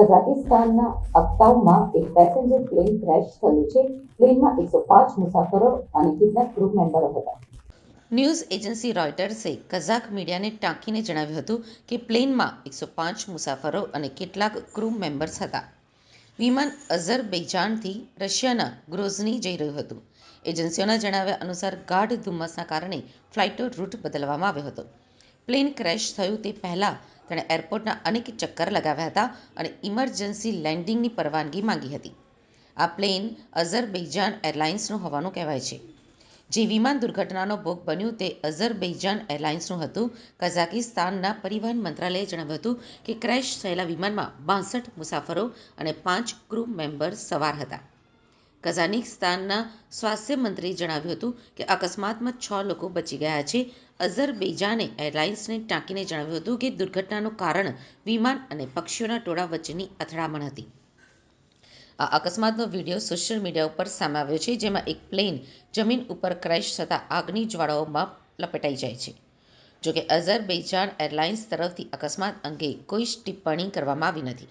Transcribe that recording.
કઝાકિસ્તાનના અક્તાઉમાં એક passenger plane crash થયું છે. પ્લેનમાં એકસો પાંચ મુસાફરો અને કેટલાક ક્રૂ મેમ્બરો હતા. ન્યૂઝ એજન્સી રોયટર્સે કઝાક મીડિયાને ટાંકીને જણાવ્યું હતું કે પ્લેનમાં એકસો પાંચ મુસાફરો અને કેટલાક ક્રૂ મેમ્બર્સ હતા. વિમાન અઝરબૈજાનથી રશિયાના ગ્રોઝની જઈ રહ્યું હતું. એજન્સીઓના જણાવ્યા અનુસાર ગાઢ ધુમ્મસના કારણે ફ્લાઇટનો રૂટ બદલવામાં આવ્યો હતો. પ્લેન ક્રેશ થયું તે પહેલાં તેણે એરપોર્ટના અનેક ચક્કર લગાવ્યા હતા અને ઇમરજન્સી લેન્ડિંગની પરવાનગી માંગી હતી. આ પ્લેન અઝરબૈજાન એરલાઇન્સનું હોવાનું કહેવાય છે. જે વિમાન દુર્ઘટનાનો ભોગ બન્યું તે અઝરબૈજાન એરલાઇન્સનું હતું. કઝાકિસ્તાનના પરિવહન મંત્રાલયે જણાવ્યું હતું કે ક્રેશ થયેલા વિમાનમાં બાસઠ મુસાફરો અને પાંચ ક્રૂ મેમ્બર સવાર હતા. કઝાકિસ્તાનના સ્વાસ્થ્ય મંત્રીએ જણાવ્યું હતું કે અકસ્માતમાં છ લોકો બચી ગયા છે. અઝરબૈજાને એરલાઇન્સને ટાંકીને જણાવ્યું હતું કે દુર્ઘટનાનું કારણ વિમાન અને પક્ષીઓના ટોળા વચ્ચેની અથડામણ હતી. આ અકસ્માતનો વીડિયો સોશિયલ મીડિયા ઉપર સામે આવ્યો છે, જેમાં એક પ્લેન જમીન ઉપર ક્રેશ થતાં આગની જ્વાળાઓમાં લપેટાઈ જાય છે. જોકે અઝરબૈજાન એરલાઇન્સ તરફથી અકસ્માત અંગે કોઈ જ ટિપ્પણી કરવામાં આવી નથી.